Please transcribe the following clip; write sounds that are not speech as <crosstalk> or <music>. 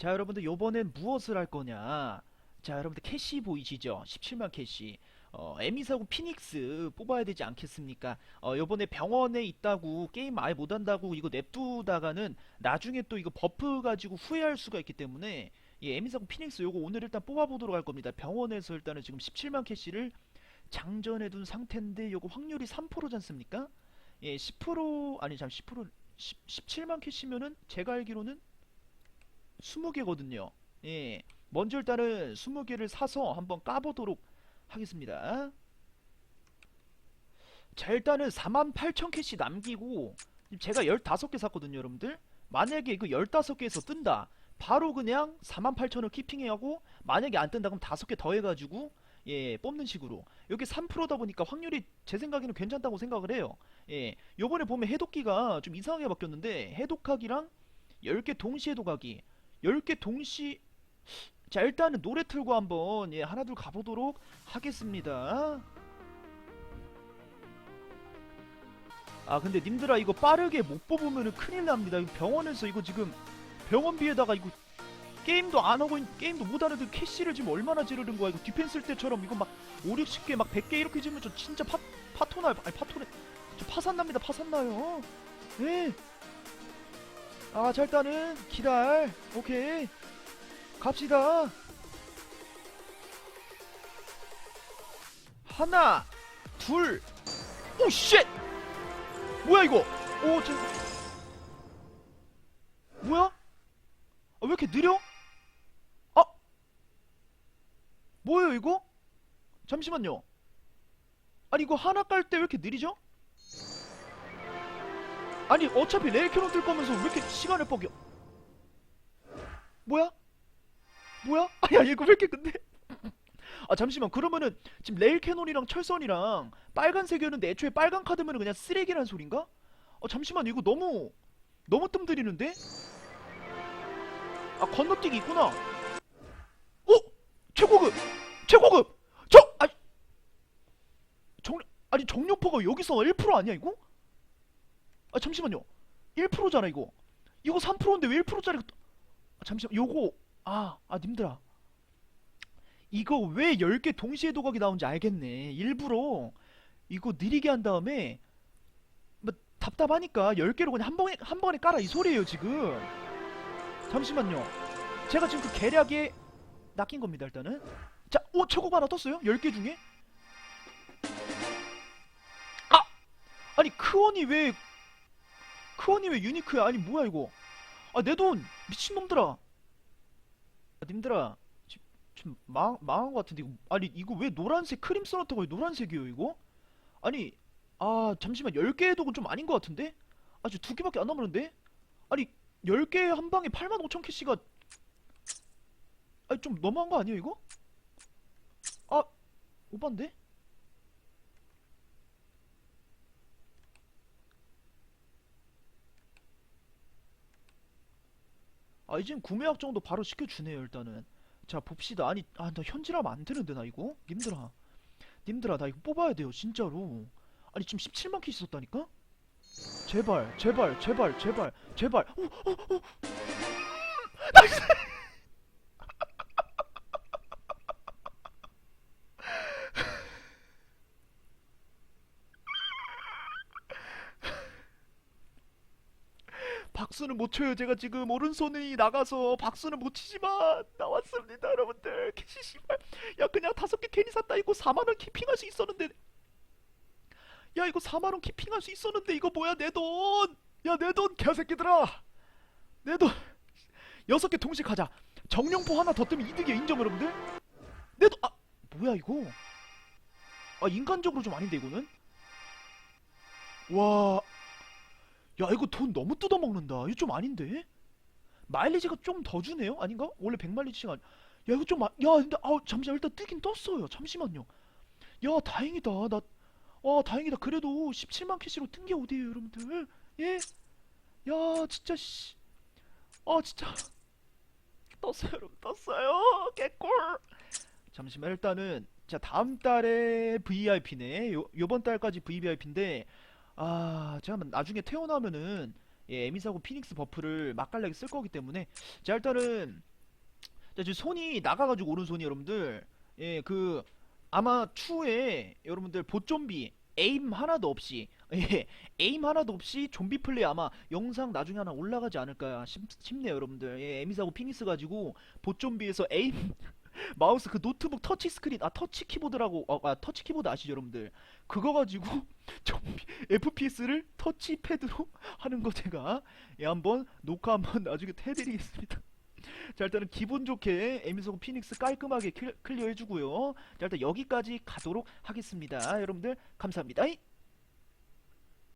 자 여러분들 요번엔 무엇을 할 거냐? 자 여러분들 캐시 보이시죠? 17만 캐시. 어, 에미사고 피닉스 뽑아야 되지 않겠습니까? 어, 요번에 병원에 있다고 게임 아예 못한다고 이거 냅두다가는 나중에 또 이거 버프 가지고 후회할 수가 있기 때문에 예, 에미사고 피닉스 요거 오늘 일단 뽑아보도록 할 겁니다. 병원에서 일단은 지금 17만 캐시를 장전해 둔 상태인데 요거 확률이 3%지 않습니까? 예, 10% 아니 잠 10% 10, 17만 캐시면은 제가 알기로는 20개거든요. 예. 먼저 일단은 20개를 사서 한번 까보도록 하겠습니다. 자, 일단은 48,000 캐시 남기고 제가 15개 샀거든요, 여러분들. 만약에 이거 15개에서 뜬다. 바로 그냥 48,000을 키핑하고 만약에 안 뜬다 그럼 5개 더 해가지고 예 뽑는 식으로 여기 3%다 보니까 확률이 제 생각에는 괜찮다고 생각을 해요 예 요번에 보면 해독기가 좀 이상하게 바뀌었는데 해독하기랑 10개 동시에 독하기 10개 동시 자 일단은 노래 틀고 한번 예 하나 둘 가보도록 하겠습니다. 아 근데 님들아 이거 빠르게 못 뽑으면은 큰일 납니다. 병원에서 이거 지금 병원비에다가 이거 게임도 안 하고 있- 게임도 못 하는데 캐시를 지금 얼마나 지르는 거야? 이거 디펜스 때처럼 이거 막 5, 60개 막 100개 이렇게 지르면 저 진짜 파 파토나요 아니 파토네. 저 파산납니다 파산나요. 네 아, 자, 일단은, 기다려. 오케이. 갑시다. 하나, 둘, 오, 쉣! 뭐야, 이거? 오, 저, 뭐야? 아, 왜 이렇게 느려? 아! 뭐예요, 이거? 잠시만요. 아니, 이거 하나 깔 때 왜 이렇게 느리죠? 아니 어차피 레일 캐논 뜰 거면서 왜 이렇게 시간을 뻐겨 뭐야? 뭐야? <laughs> 아니 아니 이거 왜 이렇게 근데 아 잠시만 그러면은 지금 레일 캐논이랑 철선이랑 빨간색이었는데 애초에 빨간 카드면은 그냥 쓰레기란 소린가? 어 잠시만 이거 너무 너무 뜸들이는데? 아 건너뛰기 있구나 어? 최고급! 최고급! 저! 아 정, 아니 정력포가 여기서 1% 아니야 이거? 아 잠시만요. 1%잖아 이거. 이거 3%인데 왜 1%짜리 아, 잠시만 요거. 아, 아 님들아. 이거 왜 10개 동시에 도각이 나온지 알겠네. 일부러 이거 느리게 한 다음에 뭐 답답하니까 10개로 그냥 한 번에 한 번에 깔아 이 소리예요 지금. 잠시만요. 제가 지금 그 계략에 낚인 겁니다 일단은. 자, 오 최고가 하나 떴어요 10개 중에. 아! 아니 크원이 왜 크원이 왜 유니크야? 아니 뭐야 이거? 아 내 돈 미친놈들아. 아, 님들아 지금, 지금 망 망한 것 같은데 이거 아니 이거 왜 노란색 크림 써놨던 거예요? 노란색이요 이거? 아니 아 잠시만 10개의 독은 좀 아닌 것 같은데? 아저 두 개밖에 안 남았는데? 아니 10개 한 방에 8만 5천 캐시가 아니 좀 너무한 거 아니에요 이거? 아 오반데? 아 이젠 구매약 정도 바로 시켜주네요 일단은. 자 봅시다. 아니 아 나 현질하면 안 되는데 나 이거? 님들아. 님들아 나 이거 뽑아야 돼요 진짜로. 아니 지금 17만 키 있었다니까? 제발 제발 제발 제발. 제발. 오, 오, 오. 나이스 박수는 못 쳐요. 제가 지금 오른손이 나가서 박수는 못 치지만 나왔습니다, 여러분들. 캐시 씨발. 야 그냥 다섯 개 괜히 샀다. 이거 4만 원 키핑할 수 있었는데. 야 이거 4만 원 키핑할 수 있었는데 이거 뭐야 내 돈. 야 내 돈 개새끼들아. 내 돈. 여섯 개 동시에 가자. 정령포 하나 더 뜨면 이득이야 인정 여러분들. 내 돈. 아 뭐야 이거. 아 인간적으로 좀 아닌데 이거는. 와. 야 이거 돈 너무 뜯어먹는다. 이거 좀 아닌데? 마일리지가 좀 더 주네요? 아닌가? 원래 100마일리지가 아니... 야 이거 좀 아... 야 근데 아우 잠시만 일단 뜨긴 떴어요. 잠시만요. 야 다행이다. 나... 와 다행이다. 그래도 17만 캐시로 뜬 게 어디에요 여러분들? 예? 야 진짜 씨... 아 진짜. <laughs> 떴어요 여러분. 떴어요. 개꿀. 잠시만 일단은 자 다음 달에 VIP네. 요, 요번 달까지 VIP인데 아, 제가 나중에 태어나면은 예, 에미사고 피닉스 버프를 맛깔나게 쓸 거기 때문에. 자 일단은 자 지금 손이 나가가지고 오른손이 여러분들. 예 그 아마 추후에 여러분들 보좀비 에임 하나도 없이 <laughs> 예 에임 하나도 없이 좀비 플레이 아마 영상 나중에 하나 올라가지 않을까 싶, 싶네요 여러분들. 예 에미사고 피닉스 가지고 보좀비에서 에임 마우스 그 노트북 터치 스크린 아 터치 키보드라고 어, 아 터치 키보드 아시죠 여러분들 그거 가지고 <laughs> 좀비 FPS를 터치 패드로 <laughs> 하는 거 제가 예 한번 녹화 한번 나중에 해드리겠습니다. <laughs> 자 일단은 기분 좋게 에미소고 피닉스 깔끔하게 클- 클리어 해주고요. 자 일단 여기까지 가도록 하겠습니다. 여러분들 감사합니다.